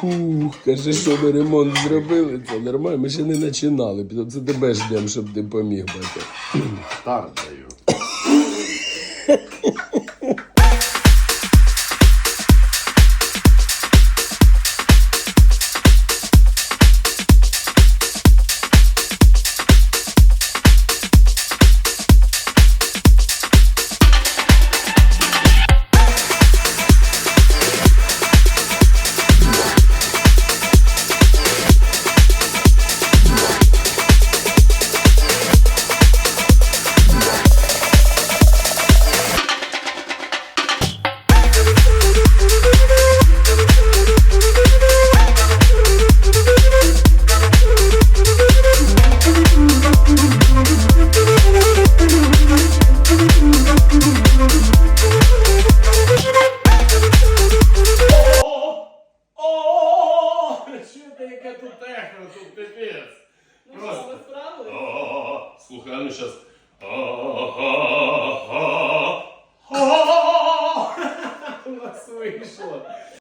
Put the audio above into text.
Фух, каже, що ми ремонт зробили, це нормально. Ми ще не починали. Це тебе ждемо, щоб ти поміг бати. Старт даю. бачите, яка тут техно, тут пипець. Ну що, Просто. ви справили? А-а-а. Слухай, а ну щас. А-а-а. У нас вийшло.